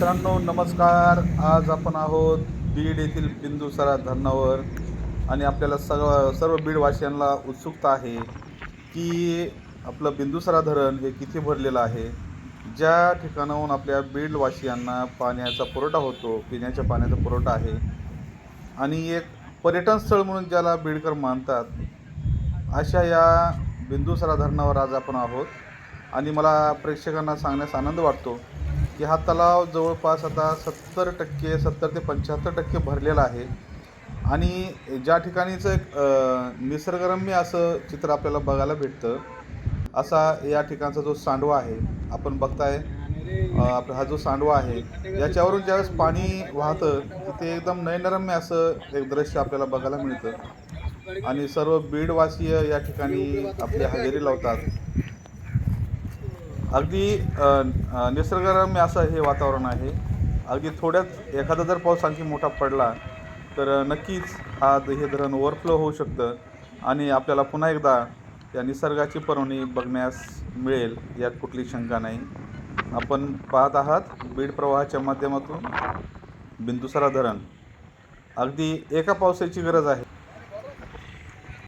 मित्रांनो नमस्कार. आज आपण आहोत बीड येथील बिंदुसरा धरणावर आणि आपल्याला सगळं सर्व बीडवासियांना उत्सुकता आहे की आपलं बिंदुसरा धरण हे किती भरलेलं आहे. ज्या ठिकाणाहून आपल्या बीडवासियांना पाण्याचा पुरवठा होतो पिण्याच्या पाण्याचा पुरवठा आहे. आणि एक पर्यटन स्थळ म्हणून ज्याला बीडकर मानतात अशा या बिंदुसरा धरणावर आज आपण आहोत. आणि मला प्रेक्षकांना सांगण्यास आनंद वाटतो की हा तलाव जवळपास आता सत्तर टक्के सत्तर ते पंच्याहत्तर टक्के भरलेला आहे. आणि ज्या ठिकाणीचं एक निसर्गरम्य असं चित्र आपल्याला बघायला भेटतं असा या ठिकाणचा जो सांडवा आहे आपण बघताय आपला हा जो सांडवा आहे याच्यावरून ज्यावेळेस पाणी वाहतं तिथे एकदम नयनरम्य असं एक दृश्य आपल्याला बघायला मिळतं. आणि सर्व बीडवासीय या ठिकाणी आपली हजेरी लावतात. अगदी निसर्गरम्य असं हे वातावरण आहे. अगदी थोड्याच एखादा जर पाऊस आणखी मोठा पडला तर नक्कीच हा द- हे धरण ओव्हरफ्लो होऊ शकतं आणि आपल्याला पुन्हा एकदा या निसर्गाची पर्वणी बघण्यास मिळेल यात कुठली शंका नाही. आपण पाहत आहात बीड प्रवाहाच्या माध्यमातून बिंदुसरा धरण. अगदी एका पावसाची गरज आहे.